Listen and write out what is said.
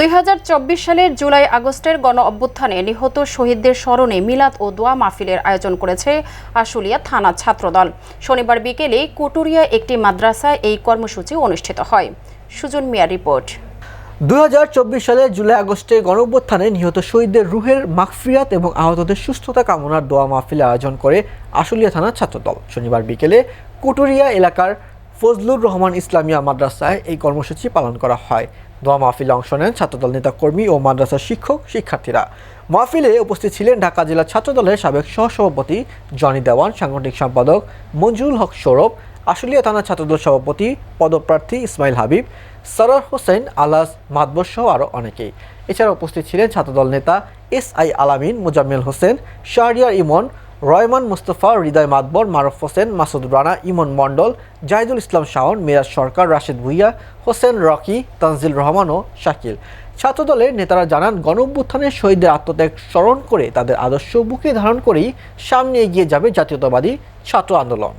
দু হাজার চব্বিশ সালের জুলাই আগস্টের গণ অভ্যুত্থানে নিহত শহীদদের স্মরণে মিলাদ ও দোয়া মাহফিলের আয়োজন করেছে আশুলিয়া থানা ছাত্রদল। শনিবার বিকেলে কুটুরিয়া একটি মাদ্রাসায় এই কর্মসূচি অনুষ্ঠিত হয়। সুজন মিয়া রিপোর্ট। দু হাজার চব্বিশ সালে জুলাই আগস্টে গণঅভ্যুত্থানে নিহত শহীদদের রুহের মাগফিরাত এবং আহতদের সুস্থতা কামনার দোয়া মাহফিলে আয়োজন করে আশুলিয়া থানার ছাত্রদল। শনিবার বিকেলে কুটুরিয়া এলাকার ফজলুর রহমান ইসলামিয়া মাদ্রাসায় এই কর্মসূচি পালন করা হয়। দোয়া মাহফিলে অংশ নেন ছাত্রদল নেতাকর্মী ও মাদ্রাসার শিক্ষক, শিক্ষার্থীরা। মাহফিলে উপস্থিত ছিলেন ঢাকা জেলা ছাত্রদলের সাবেক সহসভাপতি জনি দেওয়ান, সাংগঠনিক সম্পাদক মঞ্জুরুল হক সৌরভ, আশুলিয়া থানা ছাত্রদল সভাপতি পদপ্রার্থী ইসমাইল হাবিব সরার হোসেন আলাস মাদবর সহ আরও অনেকেই। এছাড়া উপস্থিত ছিলেন ছাত্রদল নেতা এস আই আলামিন, মোজাম্মেল হোসেন, শাহরিয়ার ইমন রয়মান মুস্তফা, হৃদয় মাতবর, মারুফ হোসেন, মাসুদ রানা, ইমন মণ্ডল জাহিদুল ইসলাম শাওন, মিরাজ সরকার, রাশেদ ভুইয়া, হোসেন রকি, তানজিল রহমান ও শাকিল। ছাত্রদলের নেতারা জানান গণঅভ্যুত্থানের শহীদদের আত্মত্যাগ স্মরণ করে তাদের আদর্শ বুকে ধারণ করেই সামনে এগিয়ে যাবে জাতীয়তাবাদী ছাত্র আন্দোলন।